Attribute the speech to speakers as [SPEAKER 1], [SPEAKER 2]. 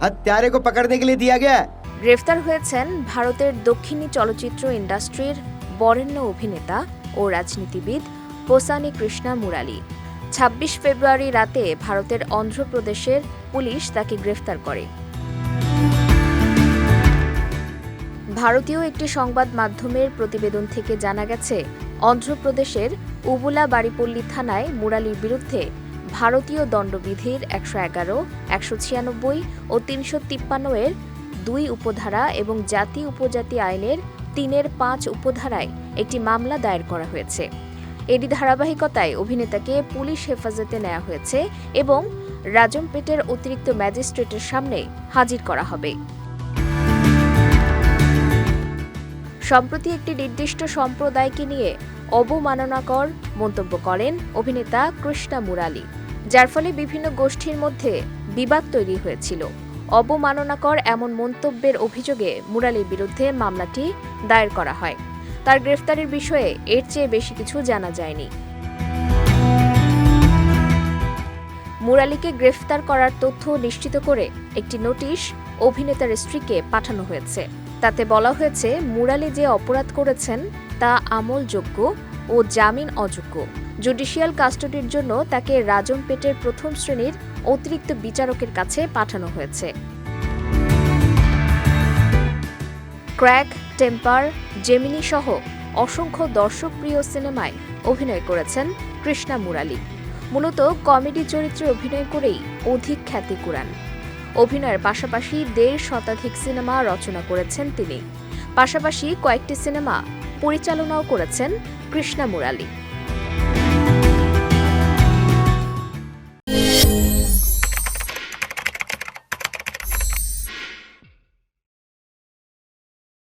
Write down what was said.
[SPEAKER 1] हत्यारे को पकड़ने के लिए दिया गया है
[SPEAKER 2] গ্রেফতার হয়েছেন ভারতের দক্ষিণী চলচ্চিত্র ইন্ডাস্ট্রির বরেণ্য অভিনেতা ও রাজনীতিবিদ পোসানি কৃষ্ণা মুরালি ছাব্বিশ ফেব্রুয়ারি রাতে ভারতের অন্ধ্রপ্রদেশের পুলিশ তাকে গ্রেফতার করে ভারতীয় একটি সংবাদ মাধ্যমের প্রতিবেদন থেকে জানা গেছে অন্ধ্রপ্রদেশের উবুলা বাড়িপল্লী থানায় মুরালির বিরুদ্ধে ভারতীয় দণ্ডবিধির একশো এগারো, একশো ছিয়ানব্বই ও তিনশো তিপ্পান্ন এর দুই উপধারা এবং জাতি উপজাতি আইনের তিনের পাঁচ উপধারায় একটি মামলা দায়ের করা হয়েছে। এরই ধারাবাহিকতায় অভিনেতাকে পুলিশ হেফাজতে নেওয়া হয়েছে এবং রাজমপেটের অতিরিক্ত ম্যাজিস্ট্রেটের সামনে হাজির করা হবে। সম্প্রতি একটি নির্দিষ্ট সম্প্রদায়কে নিয়ে অবমাননাকর মন্তব্য করেন অভিনেতা কৃষ্ণা মুরালি, যার ফলে বিভিন্ন গোষ্ঠীর মধ্যে বিবাদ তৈরি হয়েছিল। অবমাননাকর এমন মন্তব্যের অভিযোগে মুরালির বিরুদ্ধে মামলাটি দায়ের করা হয়। তার গ্রেফতারের বিষয়ে এর চেয়ে বেশি কিছু জানা যায়নি। মুরালিকে গ্রেফতার করার তথ্য নিশ্চিত করে একটি নোটিশ অভিনেতার স্ত্রীকে পাঠানো হয়েছে। তাতে বলা হয়েছে, মুরালি যে অপরাধ করেছেন তা আমলযোগ্য ও জামিন অযোগ্য। জুডিশিয়াল কাস্টডির জন্য তাকে রাজমপেটের প্রথম শ্রেণির অতিরিক্ত বিচারকের কাছে পাঠানো হয়েছে। ক্র্যাক টেম্পার, জেমিনি সহ অসংখ্য দর্শকপ্রিয় সিনেমায় অভিনয় করেছেন কৃষ্ণা মুরালি। মূলত কমেডি চরিত্রে অভিনয় করেই অধিক খ্যাতি কুড়ান। অভিনয়ের পাশাপাশি দেড় শতাধিক সিনেমা রচনা করেছেন তিনি। পাশাপাশি কয়েকটি সিনেমা পরিচালনাও করেছেন কৃষ্ণা মুরালি।